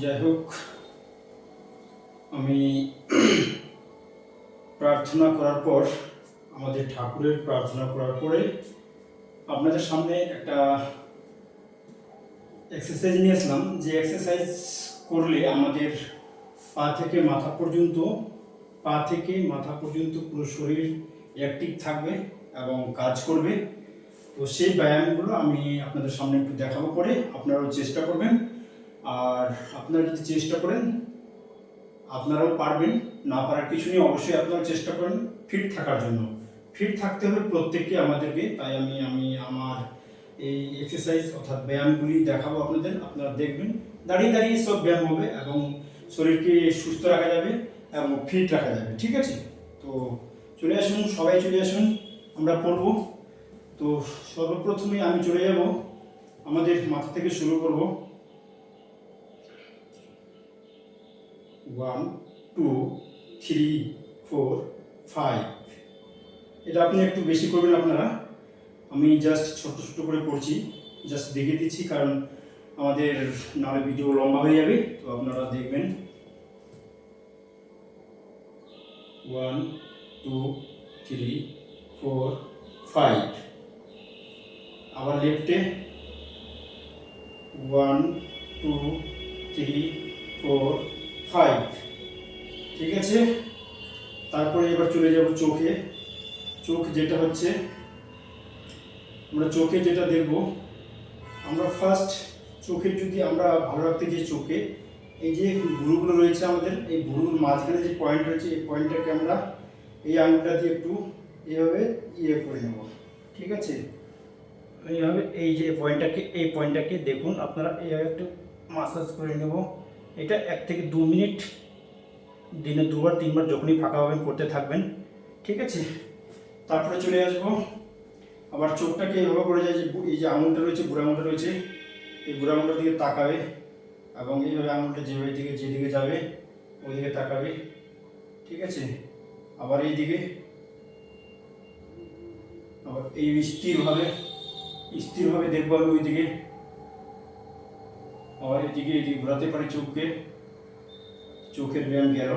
যাই হোক, আমি প্রার্থনা করার পর, আমাদের ঠাকুরের প্রার্থনা করার পরে আপনাদের সামনে একটা এক্সারসাইজ নিয়ে আসলাম যে এক্সারসাইজ করলে আমাদের পা থেকে মাথা পর্যন্ত, পা থেকে মাথা পর্যন্ত পুরো শরীর অ্যাক্টিভ থাকবে এবং কাজ করবে। তো সেই ব্যায়ামগুলো আমি আপনাদের সামনে একটু দেখাবো পরে। আপনারাও চেষ্টা করবেন আর আপনারা যদি চেষ্টা করেন, আপনারাও পারবেন, না পারার কিছু নেই, অবশ্যই আপনারা চেষ্টা করেন ফিট থাকার জন্য। ফিট থাকতে হবে প্রত্যেককে আমাদেরকে, তাই আমি আমি আমার এই এক্সারসাইজ অর্থাৎ ব্যায়ামগুলি দেখাবো আপনাদের, আপনারা দেখবেন। দাঁড়িয়ে দাঁড়িয়ে সব ব্যায়াম হবে এবং শরীরকে সুস্থ রাখা যাবে এবং ফিট রাখা যাবে, ঠিক আছে? তো চলে আসুন, সবাই চলে আসুন, আমরা করব তো সর্বপ্রথমে আমি চলে যাব, আমাদের মাথা থেকে শুরু করব। One, two, three, four, five. এটা আপনি একটু বেশি করবেন আপনারা। আমি জাস্ট ছোট ছোট করে করছি। জাস্ট দেখিয়ে দিচ্ছি, কারণ আমাদের নাহলে ভিডিও লম্বা হয়ে যাবে, তো আপনারা দেখবেন। One, two, three, four, five. আবার লেফটে। One, two, three, four five ঠিক আছে? তারপরে এবার চলে যাব চোখে। চোখ যেটা হচ্ছে, আমরা চোখে যেটা দেখব, আমরা ফার্স্ট চোখের যদি আমরা ভালো রাখতে যাই চোখে, এই যে ভুরুগুলো রয়েছে আমাদের, এই ভুরুর মাঝখানে যে পয়েন্ট রয়েছে, এই পয়েন্টটাকে আমরা এই আঙুলটা দিয়ে একটু এইভাবে ইয়ে করে নেব। ঠিক আছে? এইভাবে এই যে পয়েন্টটাকে এই পয়েন্টটাকে দেখুন, আপনারা এইভাবে একটু মাসাজ করে নেব। এটা এক থেকে দু মিনিট দিনে দুবার, তিনবার যখনই ফাঁকা হবেন, করতে থাকবেন। ঠিক আছে? তারপরে চলে আসব। আবার চোখটাকে এভাবে করে যায় যে, এই যে আঙুলটা রয়েছে, বুড়ো আঙুলটা রয়েছে, এই বুড়ো আঙুলটার দিকে তাকাবে এবং এইভাবে আঙুলটা যেভাবে দিকে, যেদিকে যাবে, ওইদিকে তাকাবে। ঠিক আছে? আবার এই দিকে আবার এই স্থিরভাবে স্থিরভাবে দেখব আমি ওইদিকে। আবার এদিকে এদিকে ঘোরাতে পারি চোখকে চোখের ব্যায়াম গেল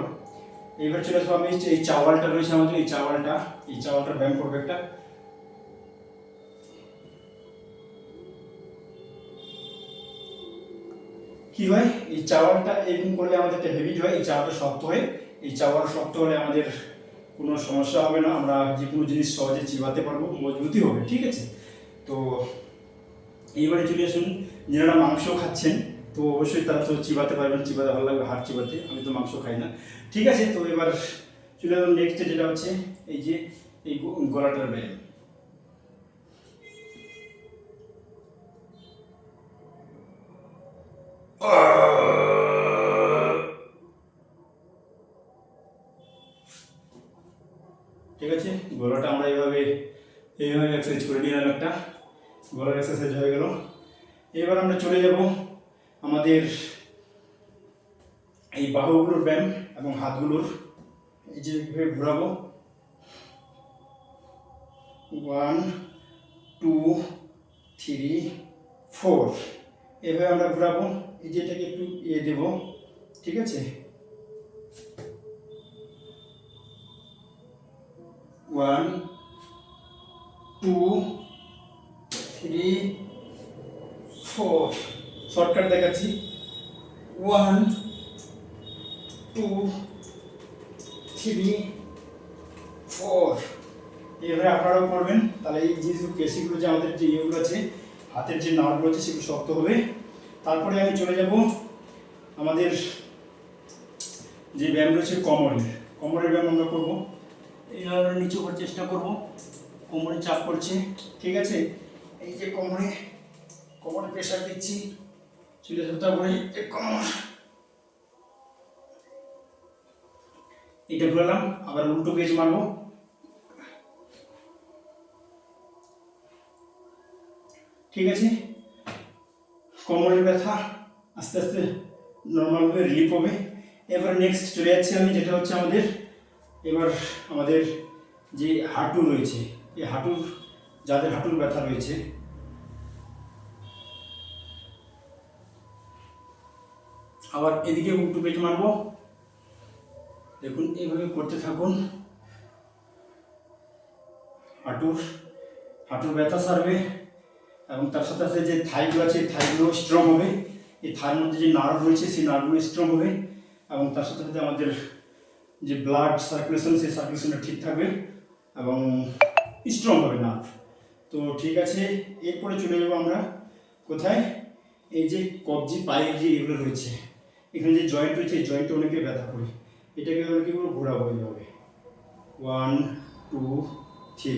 এবার চলে আসব আমি এই চাওয়ালটা রয়েছে আমাদের এই চাওয়ালটা এই চাওয়ালটার ব্যায়াম করব একটা কি হয় এই চাওয়ালটা এরকম করলে আমাদের একটা হেভিট হয় এই চাওয়ালটা শক্ত হয় এই চাওয়াল শক্ত হলে আমাদের কোনো সমস্যা হবে না আমরা যে কোনো জিনিস সহজে চিবাতে পারব মজবুতই হবে ঠিক আছে তো এইবারে চলে আসুন যারা মাংস খাচ্ছেন তো অবশ্যই তারা তো চিবাতে পারবেন, চিবাতে ভালো লাগবে, হাড় চিবাতে। আমি তো মাংস খাই না। ঠিক আছে, তো এবার চলে আসুন নেক্সট যেটা হচ্ছে এই যে এই গলাটার ব্যায়াম। ঠিক আছে, গলাটা আমরা এইভাবে এইভাবে এক্সারসাইজ করে নিলাম একটা। গলার এক্সারসাইজ হয়ে গেল। এবার আমরা চলে যাব আমাদের এই বাহুগুলোর ব্যায়াম এবং হাতগুলোর, এই যে ঘোরাবো। ওয়ান টু থ্রি ফোর এভাবে আমরা ঘোরাবো। এই যে এটাকে একটু ইয়ে দেবো, ঠিক আছে? One two three four shortcut দেখাচ্ছি। One, two, three, four. এভাবে আপনারাও করবেন। তাহলে এই যে পেশিগুলো যে আমাদের যে ইয়েগুলো আছে, হাতের যে নাড়গুলো আছে, সেগুলো শক্ত হবে। তারপরে আমি চলে যাব আমাদের যে ব্যায়াম রয়েছে, কোমরের। কোমরের ব্যায়াম আমরা করব। এইভাবে নিচু করার চেষ্টা করব। কোমরে চাপ পড়ছে, ঠিক আছে? এই যে কোমরে কোমরে প্রেশার দিচ্ছি। চলে যাতে করে এটা ঘুরালাম আবার উল্টো পেজ মারবো ঠিক আছে কোমরের ব্যথা আস্তে আস্তে নর্মালভাবে রিলিফ হবে এবার নেক্সট চলে যাচ্ছি আমি যেটা হচ্ছে আমাদের এবার আমাদের যে হাঁটু রয়েছে এই হাঁটুর যাদের হাঁটুর ব্যথা রয়েছে আবার এদিকে উল্টো পেট মারবো। দেখুন, এইভাবে করতে থাকুন। হাঁটুর হাঁটুর ব্যথা সারবে এবং তার সাথে সাথে যে থাইগুলো আছে থাইগুলো স্ট্রং হবে। এই থাইয়ের মধ্যে যে নার্ভ রয়েছে, সেই নার্ভগুলো স্ট্রং হবে এবং তার সাথে সাথে আমাদের যে ব্লাড সার্কুলেশন সেই সার্কুলেশনটা ঠিক থাকবে এবং স্ট্রং হবে নার্ভ তো ঠিক আছে, এরপরে চলে যাব আমরা। কোথায়? এই যে কবজি পায়ে যে এগুলো রয়েছে। এখানে যে জয়েন্ট রয়েছে, এই জয়েন্টে অনেকে ব্যথা করে। এটাকে আমরা কী করব ঘোরাবো এইভাবে ওয়ান টু থ্রি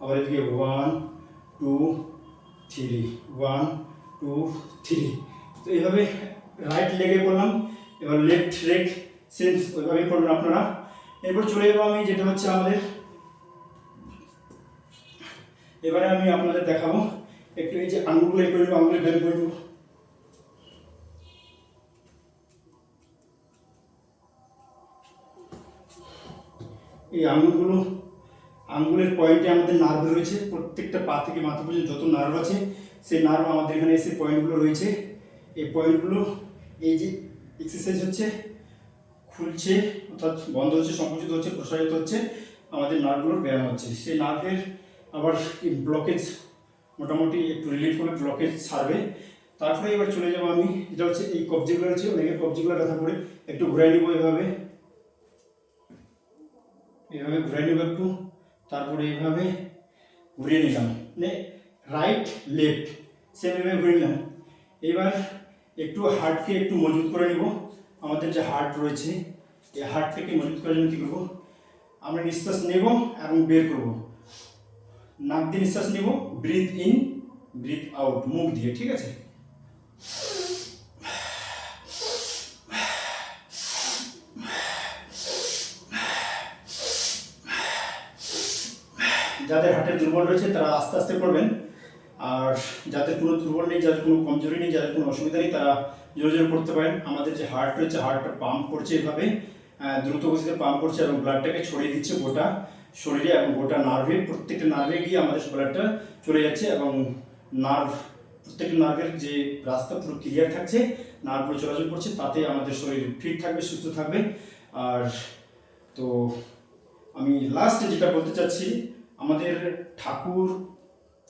আবার এদিকে one two three one two three তো এইভাবে রাইট লেগে করলাম। এবার লেফট লেগ সেম ওইভাবেই করবেন আপনারা। এরপর চলে যাব আমি, যেটা হচ্ছে আমাদের। এবারে আমি আপনাদের দেখাবো। একটু এই যে আঙুলগুলো এই করে নেব আঙুলে করে নেব এই আঙুলগুলো আঙ্গুলের পয়েন্টে আমাদের নার্ভ রয়েছে, প্রত্যেকটা পা থেকে মাথা পর্যন্ত যত নার্ভ আছে, সেই নার্ভ আমাদের এখানে এসে পয়েন্টগুলো রয়েছে। এই পয়েন্টগুলো এই যে এক্সারসাইজ হচ্ছে, খুলছে, অর্থাৎ বন্ধ হচ্ছে, সংকুচিত হচ্ছে, প্রসারিত হচ্ছে, আমাদের নার্ভগুলোর ব্যায়াম হচ্ছে। সেই নার্ভের আবার ব্লকেজ মোটামুটি একটু রিলিফ হবে ব্লকেজ ছাড়বে। তারপরে এবার চলে যাব আমি যেটা হচ্ছে এই কবজিগুলো আছে অনেকের কবজিগুলো ব্যথা করে একটু ঘুরাই নেব এভাবে। এভাবে ঘুরাই নেব একটু। তারপরে এইভাবে ঘুরিয়ে নিলাম। মানে রাইট লেফট সেম এভাবে ঘুরে নিলাম। এবার একটু হার্টকে একটু মজবুত করে নেব। আমাদের যে হার্ট রয়েছে, এই হার্টটাকে মজবুত করার জন্য কী করব? আমরা নিঃশ্বাস নেব এবং বের করব। নাক দিয়ে নিঃশ্বাস নেব ব্রিথ ইন ব্রিথ আউট মুখ দিয়ে, ঠিক আছে? যাদের হার্টের দুর্বল রয়েছে, তারা আস্তে আস্তে করবেন। আর যাদের কোনো দুর্বল নেই, যাদের কোনো কমজোরি নেই, যাদের কোনো অসুবিধা নেই, তারা জোরে জোরে করতে পারেন। আমাদের যে হার্ট রয়েছে হার্টটা পাম্প করছে এভাবে। দ্রুত গতিতে পাম্প করছে এবং ব্লাডটাকে ছড়িয়ে দিচ্ছে গোটা শরীরে এবং গোটা নার্ভে প্রত্যেকটা নার্ভে গিয়ে আমাদের ব্লাডটা চলে যাচ্ছে এবং নার্ভ প্রত্যেকটা নার্ভের যে রাস্তা পুরো ক্লিয়ার থাকছে নার্ভ চলাচল করছে, তাতে আমাদের শরীর ফিট থাকবে, সুস্থ থাকবে। আর তো আমি লাস্টে যেটা বলতে চাচ্ছি আমাদের ঠাকুর,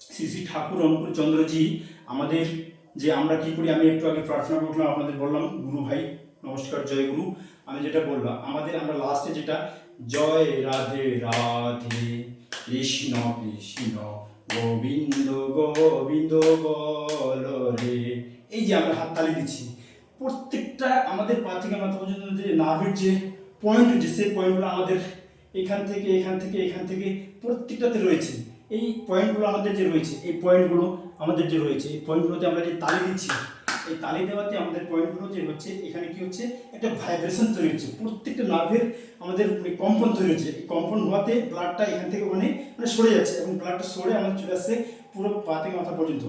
শ্রী শ্রী ঠাকুর অনুকূল চন্দ্রজি, আমাদের যে আমরা কি করি, আমি একটু আগে প্রার্থনা করলাম, আপনাদের বললাম, গুরু ভাই, নমস্কার, জয় গুরু। আমি যেটা বললাম আমাদের আমরা লাস্টে যেটা, জয় রাধে রাধে, কৃষ্ণ কৃষ্ণ, গোবিন্দ গোবিন্দ বল রে। এই যে আমরা হাততালি দিচ্ছি, প্রত্যেকটা আমাদের পা থেকে মাথা পর্যন্ত যে নার্ভের যে পয়েন্ট যে সেই পয়েন্টগুলো আমাদের এখান থেকে এখান থেকে এখান থেকে প্রত্যেকটাতে রয়েছে। এই পয়েন্টগুলো আমাদের যে রয়েছে, এই পয়েন্টগুলো আমাদের যে রয়েছে, এই পয়েন্টগুলোতে আমরা যে তালি দিচ্ছি, এই তালি দেওয়াতে আমাদের পয়েন্টগুলো যে হচ্ছে, এখানে কি হচ্ছে, একটা ভাইব্রেশন তৈরি হচ্ছে। প্রত্যেকটা নার্ভের আমাদের মানে কম্পন তৈরি হচ্ছে। এই কম্পন হওয়াতে ব্লাডটা এখান থেকে ওখানে মানে সরে যাচ্ছে এবং ব্লাডটা সরে আমাদের চলে আসছে পুরো পা থেকে মাথা পর্যন্ত।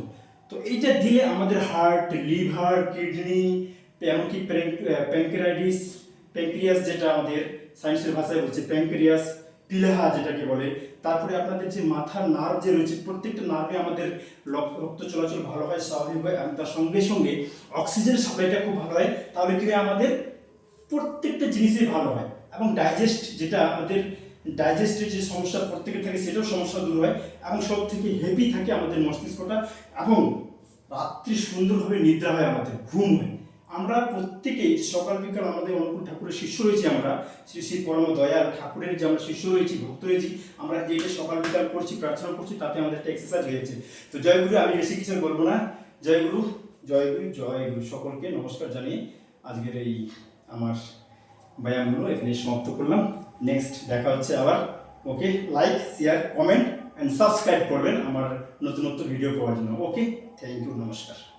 তো এইটা দিলে আমাদের হার্ট লিভার কিডনি এমনকি প্যাঙ্কেরাইটিস প্যাঙ্ক্রিয়াস যেটা আমাদের সায়েন্সের ভাষায় বলছে প্যাঙ্ক্রিয়াস পিলাহা যেটাকে বলে। তারপরে আপনাদের যে মাথার নার্ভ যে রয়েছে, প্রত্যেকটা নার্ভে আমাদের রক্ত চলাচল ভালো হয়, স্বাভাবিক হয় এবং তার সঙ্গে সঙ্গে অক্সিজেন সাপ্লাইটা খুব ভালো হয়। তাহলে কি আমাদের? প্রত্যেকটা জিনিসই ভালো হয় এবং ডাইজেস্ট যেটা আমাদের ডাইজেস্টের যে সমস্যা প্রত্যেকের থাকে, সেটাও সমস্যা দূর হয় এবং সব থেকে হেভি থাকে আমাদের মস্তিষ্কটা এবং রাত্রি সুন্দরভাবে নিদ্রা হয়, আমাদের ঘুম হয়। আমরা প্রত্যেকেই সকাল বিকাল আমাদের অনুকূল ঠাকুরের শিষ্য রয়েছি আমরা, শ্রী শ্রী পরম দয়াল ঠাকুরের যে আমরা শিষ্য রয়েছি, ভক্ত রয়েছি, আমরা যে সকাল বিকাল করছি, প্রার্থনা করছি, তাতে আমাদের একটা এক্সারসাইজ হয়েছে। তো জয় গুরু, আমি বেশি কিছু বলব না। জয় গুরু জয় গুরু জয় গুরু সকলকে নমস্কার জানিয়ে আজকের এই আমার ব্যায়ামগুলো এখানে সমাপ্ত করলাম। নেক্সট দেখা হচ্ছে আবার। Okay like share comment and subscribe করবেন আমার নতুন নতুন ভিডিও পাওয়ার জন্য। ওকে থ্যাংক ইউ নমস্কার।